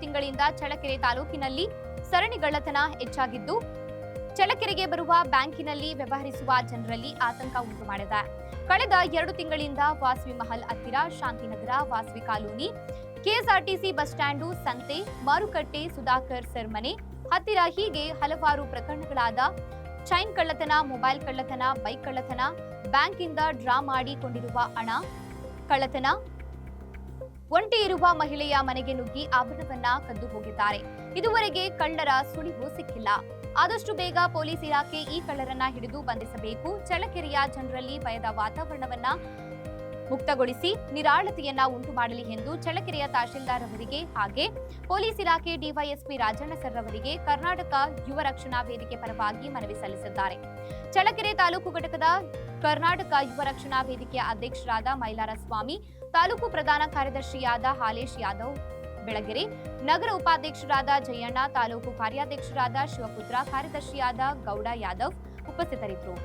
ತಿಂಗಳಿಂದ ಚಳ್ಳಕೆರೆ ತಾಲೂಕಿನಲ್ಲಿ ಸರಣಿಗಳ್ಳತನ ಹೆಚ್ಚಾಗಿದ್ದು, ಚಳ್ಳಕೆರೆಗೆ ಬರುವ ಬ್ಯಾಂಕಿನಲ್ಲಿ ವ್ಯವಹರಿಸುವ ಜನರಲ್ಲಿ ಆತಂಕ ಉಂಟು ಮಾಡಿದೆ. ಕಳೆದ ಎರಡು ತಿಂಗಳಿಂದ ವಾಸವಿ ಮಹಲ್ ಹತ್ತಿರ Shantinagar Vasavi colony, KSRTC bus stand ಸಂತೆ, ಮಾರುಕಟ್ಟೆ ಸುಧಾಕರ್ ಸರ್ ಮನೆ ಹತ್ತಿರ ಹೀಗೆ ಹಲವಾರು ಪ್ರಕರಣಗಳಾದ ಚೈನ್ ಕಳ್ಳತನ, ಮೊಬೈಲ್ ಕಳ್ಳತನ, ಬೈಕ್ ಕಳ್ಳತನ, ಬ್ಯಾಂಕಿಂದ ಡ್ರಾ ಮಾಡಿಕೊಂಡಿರುವ ಹಣ ಕಳ್ಳತನ ಒಂಟಿ ಇರುವ ಮಹಿಳೆಯ ಮನೆಗೆ ನುಗ್ಗಿ ಆಭರಣವನ್ನ ಕದ್ದು ಹೋಗಿದ್ದಾರೆ. ಇದುವರೆಗೆ ಕಳ್ಳರ ಸುಳಿವು ಸಿಕ್ಕಿಲ್ಲ. ಆದಷ್ಟು ಬೇಗ ಪೊಲೀಸ್ ಇಲಾಖೆ ಈ ಕಳ್ಳರನ್ನ ಹಿಡಿದು ಬಂಧಿಸಬೇಕು. ಚಳ್ಳಕೆರೆಯ ಜನರಲ್ಲಿ ಭಯದ ವಾತಾವರಣವನ್ನ ಮುಕ್ತಗೊಳಿಸಿ ನಿರಾಳತೆಯನ್ನ ಉಂಟು ಮಾಡಲಿ ಎಂದು ಚಳ್ಳಕೆರೆಯ ತಹಶೀಲ್ದಾರ್ ಅವರಿಗೆ ಹಾಗೆ ಪೊಲೀಸ್ ಇಲಾಖೆ ಡಿವೈಎಸ್ಪಿ ರಾಜಣ್ಣ ಸರ್ ಅವರಿಗೆ ಕರ್ನಾಟಕ ಯುವ ರಕ್ಷಣಾ ವೇದಿಕೆ ಪರವಾಗಿ ಮನವಿ ಸಲ್ಲಿಸಿದ್ದಾರೆ. ಚಳ್ಳಕೆರೆ ತಾಲೂಕು ಘಟಕದ ಕರ್ನಾಟಕ ಯುವ ರಕ್ಷಣಾ ವೇದಿಕೆಯ ಅಧ್ಯಕ್ಷರಾದ ಮೈಲಾರ ಸ್ವಾಮಿ ತಾಲೂಕು ಪ್ರಧಾನ ಕಾರ್ಯದರ್ಶಿಯಾದ ಹಾಲೇಶ್ ಯಾದವ್ ಬೆಳಗೆರೆ, ನಗರ ಉಪಾಧ್ಯಕ್ಷರಾದ ಜಯಣ್ಣ, ತಾಲೂಕು ಕಾರ್ಯಾಧ್ಯಕ್ಷರಾದ ಶಿವಪುತ್ರ, ಕಾರ್ಯದರ್ಶಿಯಾದ ಗೌಡ ಯಾದವ್ ಉಪಸ್ಥಿತರಿದ್ದರು.